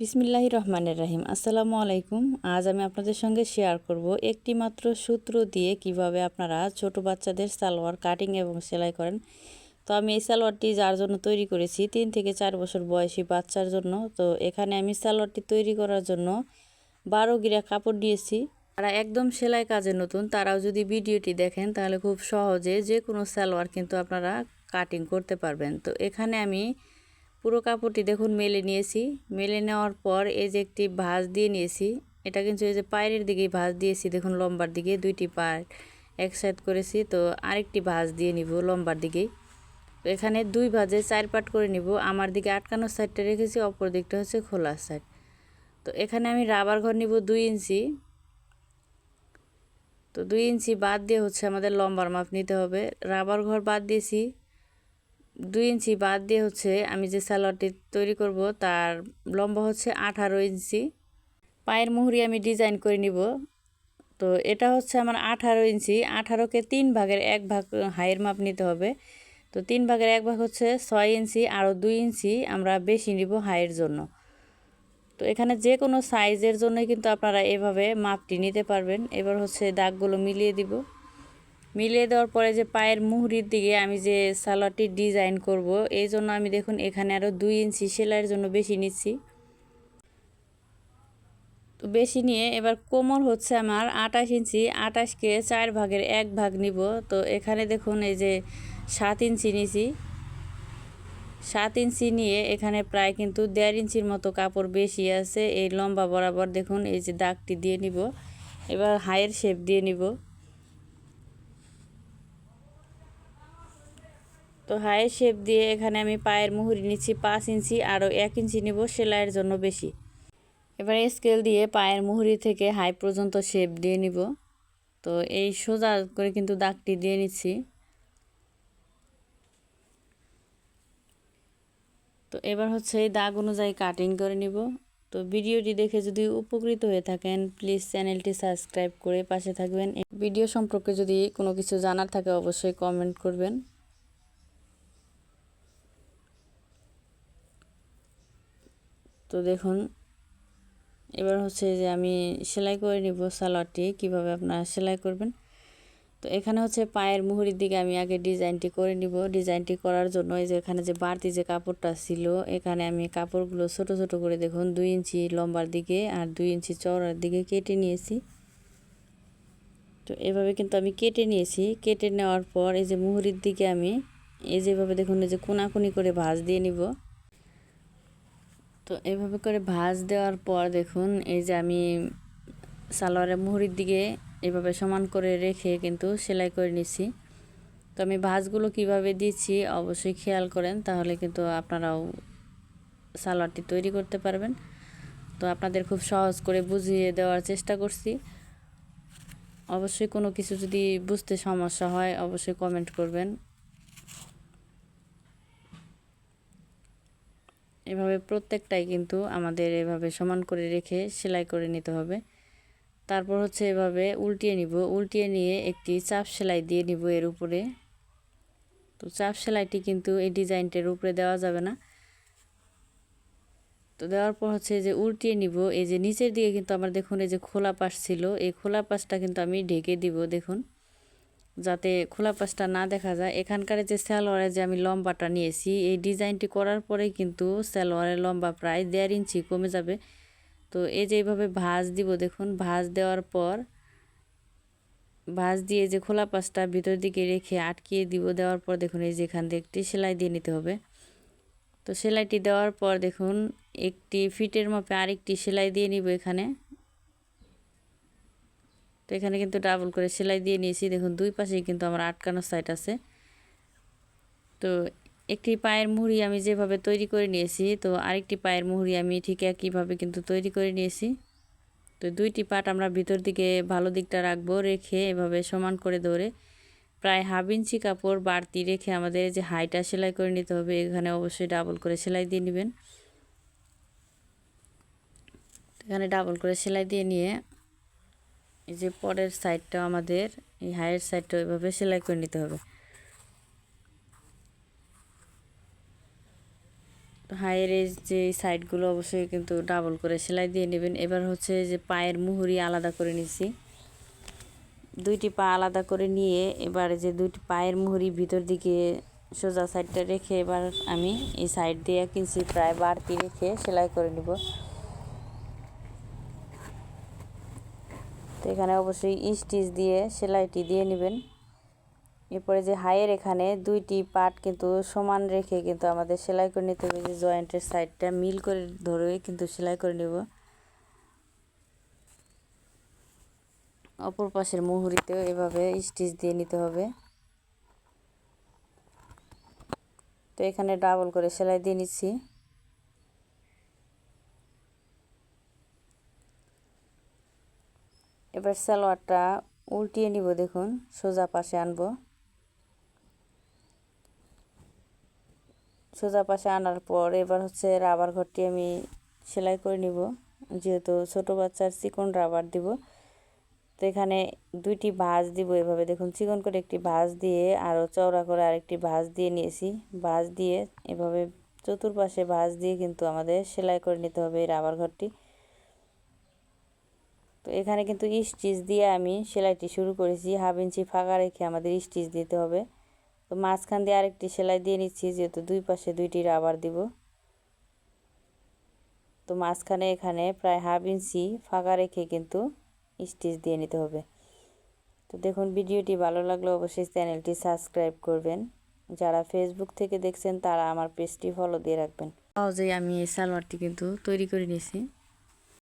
বিসমিল্লাহ রহমানের রাহিম। আসসালামু আলাইকুম। আজ আমি আপনাদের সঙ্গে শেয়ার করব একটি মাত্র সূত্র দিয়ে কীভাবে আপনারা ছোট বাচ্চাদের সালোয়ার কাটিং এবং সেলাই করেন। তো আমি এই সালোয়ারটি যার জন্য তৈরি করেছি, তিন থেকে চার বছর বয়সী বাচ্চার জন্য। তো এখানে আমি সালোয়ারটি তৈরি করার জন্য বারো গিরা কাপড় দিয়েছি যারা একদম সেলাই কাজে নতুন, তারাও যদি ভিডিওটি দেখেন, তাহলে খুব সহজে যে কোনো সালোয়ার কিন্তু আপনারা কাটিং করতে পারবেন। তো এখানে আমি পুরো কাপড়টি দেখুন মেলে নিয়েছি। মেলে নেওয়ার পর এই যে একটি ভাঁজ দিয়ে নিয়েছি, এটা কিন্তু এই যে পায়ের দিকেই ভাঁজ দিয়েছি, দেখুন লম্বার দিকে দুইটি পায়ের এক সাইড করেছি। তো আরেকটি ভাঁজ দিয়ে নিব লম্বার দিকেই। তো এখানে দুই ভাঁজে চার পাট করে নিব। আমার দিকে আটকানোর সাইডটা রেখেছি, অপর দিকটা হচ্ছে খোলা সাইড। তো এখানে আমি রাবার ঘর নিব দুই ইঞ্চি। তো দুই ইঞ্চি বাদ দিয়ে হচ্ছে আমাদের লম্বার মাপ নিতে হবে। রাবার ঘর বাদ দিয়েছি দুই ইঞ্চি বাদ দিয়ে হচ্ছে আমি যে সালোয়ারটি তৈরি করব তার লম্বা হচ্ছে আঠারো ইঞ্চি। পায়ের মুহুরি আমি ডিজাইন করে নিব। তো এটা হচ্ছে আমার আঠারো ইঞ্চি। আঠারোকে তিন ভাগের এক ভাগ হাইয়ের মাপ নিতে হবে। তো তিন ভাগের এক ভাগ হচ্ছে ছয় ইঞ্চি আরও দুই ইঞ্চি আমরা বেশি নিব হাইয়ের জন্য। তো এখানে যে কোনো সাইজের জন্যই কিন্তু আপনারা এভাবে মাপটি নিতে পারবেন। এবার হচ্ছে দাগগুলো মিলিয়ে দিব। মিলিয়ে দেওয়ার পরে যে পায়ের মুহুরির দিকে আমি যে সালোয়ারটি ডিজাইন করব, এই জন্য আমি দেখুন এখানে আরও দুই ইঞ্চি সেলাইয়ের জন্য বেশি নিচ্ছি। তো বেশি নিয়ে এবার কোমর হচ্ছে আমার আটাশ ইঞ্চি আটাশকে চার ভাগের এক ভাগ নিব। তো এখানে দেখুন এই যে সাত ইঞ্চি নিছি। সাত ইঞ্চি নিয়ে এখানে প্রায় কিন্তু দেড় ইঞ্চির মতো কাপড় বেশি আছে, এই লম্বা বরাবর দেখুন এই যে দাগটি দিয়ে নিব। এবার হাইয়ের শেপ দিয়ে নিব। তো হাই শেপ দিয়ে এখানে আমি পায়ের মুহুরি নিচ্ছি পাঁচ ইঞ্চি আরও এক ইঞ্চি নিব সেলাইয়ের জন্য বেশি। এবার স্কেল দিয়ে পায়ের মুহুরি থেকে হাই পর্যন্ত শেপ দিয়ে নিব। তো এই সোজা করে কিন্তু দাগটি দিয়ে নিচ্ছি। তো এবার হচ্ছে এই দাগ অনুযায়ী কাটিং করে নিব। তো ভিডিওটি দেখে যদি উপকৃত হয়ে থাকেন, প্লিজ চ্যানেলটি সাবস্ক্রাইব করে পাশে থাকবেন। ভিডিও সম্পর্কে যদি কোনো কিছু জানার থাকে অবশ্যই কমেন্ট করবেন। তো দেখুন, এবার হচ্ছে যে আমি সেলাই করে নিব সালোয়ারটি, কীভাবে আপনারা সেলাই করবেন। তো এখানে হচ্ছে পায়ের মুহুরির দিকে আমি আগে ডিজাইনটি করে নিব। ডিজাইনটি করার জন্য এই যে এখানে যে বাড়তি যে কাপড়টা ছিল, এখানে আমি কাপড়গুলো ছোট ছোট করে দেখুন, দুই ইঞ্চি লম্বার দিকে আর দুই ইঞ্চি চওড়ার দিকে কেটে নিয়েছি। তো এভাবে কিন্তু আমি কেটে নিয়েছি। কেটে নেওয়ার পর এই যে মুহুরির দিকে আমি এই যেভাবে দেখুন, এই যে কোনাকুনি করে ভাঁজ দিয়ে নিব। তো এভাবে করে ভাজ দেওয়ার পর দেখুন, এই যে আমি সালোয়ারের মুহুরির দিকে এভাবে সমান করে রেখে কিন্তু সেলাই করে নিচ্ছি। তো আমি ভাঁজগুলো কীভাবে দিচ্ছি অবশ্যই খেয়াল করেন, তাহলে কিন্তু আপনারাও সালোয়ারটি তৈরি করতে পারবেন। তো আপনাদের খুব সহজ করে বুঝিয়ে দেওয়ার চেষ্টা করছি। অবশ্যই কোনো কিছু যদি বুঝতে সমস্যা হয়, অবশ্যই কমেন্ট করবেন। এভাবে প্রত্যেকটাই কিন্তু আমাদের এভাবে সমান করে রেখে সেলাই করে নিতে হবে। তারপর হচ্ছে এভাবে উল্টিয়ে নিব। উল্টিয়ে নিয়ে একটি চাপ সেলাই দিয়ে নিব এর উপরে। তো চাপ সেলাইটি কিন্তু এই ডিজাইনটার উপরে দেওয়া যাবে না। তো দেওয়ার পর হচ্ছে যে উল্টিয়ে নিব। এই যে নিচের দিকে কিন্তু আমার দেখুন এই যে খোলা পাশ ছিল। এই খোলা পাশটা কিন্তু আমি ঢেকে দিব, দেখুন। যাতে খোলা পাশটা না দেখা যায়। এখানকার যে সালোয়ারে যে আমি লম্বাটা নিয়েছি, এই ডিজাইনটি করার পরে কিন্তু সালোয়ারের লম্বা প্রায় দেড় ইঞ্চি কমে যাবে। তো এই যে এইভাবে ভাঁজ দিব, দেখুন, ভাঁজ দেওয়ার পর ভাঁজ দিয়ে যে খোলা পাশটা ভিতর দিকে রেখে আটকিয়ে দিব, দেওয়ার পর দেখুন, এই যে এখান থেকে একটি সেলাই দিয়ে নিতে হবে। তো সেলাইটি দেওয়ার পর দেখুন, একটি ফিটের মাপে আরেকটি সেলাই দিয়ে নিব এখানে। তো এখানে কিন্তু ডাবল করে সেলাই দিয়ে নিয়েছি। দেখুন, দুই পাশেই কিন্তু আমার আটকানো সাইড আছে। তো একটি পায়ের মুহুরি আমি যেভাবে তৈরি করে নিয়েছি, তো আরেকটি পায়ের মুহুরি আমি ঠিক একইভাবে কিন্তু তৈরি করে নিয়েছি। তো দুইটি পাট আমরা ভিতর দিকে ভালো দিকটা রাখব, রেখে এভাবে সমান করে ধরে প্রায় হাফ ইঞ্চি কাপড় বাড়তি রেখে আমাদের যে হাইটা সেলাই করে নিতে হবে, এখানে অবশ্যই ডাবল করে সেলাই দিয়ে নেবেন। এখানে ডাবল করে সেলাই দিয়ে নিয়ে এই যে পরের সাইডটা আমাদের, এই হাইয়ের সাইডটা ওইভাবে সেলাই করে নিতে হবে। তো হাইয়ের এই যে সাইডগুলো অবশ্যই কিন্তু ডাবল করে সেলাই দিয়ে নেবেন। এবার হচ্ছে যে পায়ের মুহুরি আলাদা করে নিছি। দুইটি পা আলাদা করে নিয়ে এবার যে দুইটি পায়ের মুহুরি ভিতর দিকে সোজা সাইডটা রেখে এবার আমি এই সাইড দিয়ে কিনছি প্রায় বাড়তি রেখে সেলাই করে নিব। তো এখানে অবশ্যই স্টিচ দিয়ে, সেলাইটি দিয়ে নেবেন। এরপরে যে হাইয়ের এখানে দুইটি পার্ট কিন্তু সমান রেখে কিন্তু আমাদের সেলাই করে নিতে হবে। যে জয়েন্টের সাইডটা মিল করে ধরে কিন্তু সেলাই করে নেব। অপর পাশের মুহুরিতেও এভাবে স্টিচ দিয়ে নিতে হবে। তো এখানে ডাবল করে সেলাই দিয়ে নিচ্ছি। এবার সালোয়ারটা উল্টিয়ে নিব দেখুন, সোজা পাশে আনব। সোজা পাশে আনার পর এবার হচ্ছে রাবার ঘরটি আমি সেলাই করে নিব। যেহেতু ছোট বাচ্চার চিকন রাবার দিব, তো এখানে দুইটি ভাঁজ দিব এভাবে। দেখুন, চিকন করে একটি ভাঁজ দিয়ে আরও চওড়া করে আরেকটি ভাঁজ দিয়ে নিয়েছি। ভাঁজ দিয়ে এভাবে চতুর্পাশে ভাঁজ দিয়ে কিন্তু আমাদের সেলাই করে নিতে হবে এই রাবার ঘরটি। তো এখানে কিন্তু স্টিচ দিয়ে আমি সেলাইটি শুরু করেছি। হাফ ইঞ্চি ফাঁকা রেখে আমাদের স্টিচ দিতে হবে। তো মাঝখান দিয়ে আরেকটি সেলাই দিয়ে নিচ্ছি, যেহেতু দুই পাশে দুইটি রাবার দিব। তো মাঝখানে এখানে প্রায় হাফ ইঞ্চি ফাঁকা রেখে কিন্তু স্টিচ দিয়ে নিতে হবে। তো দেখুন, ভিডিওটি ভালো লাগলে অবশ্যই চ্যানেলটি সাবস্ক্রাইব করবেন। যারা ফেসবুক থেকে দেখছেন, তারা আমার পেজটি ফলো দিয়ে রাখবেন। সহজেই আমি এই সালোয়ারটি কিন্তু তৈরি করে নিয়েছি।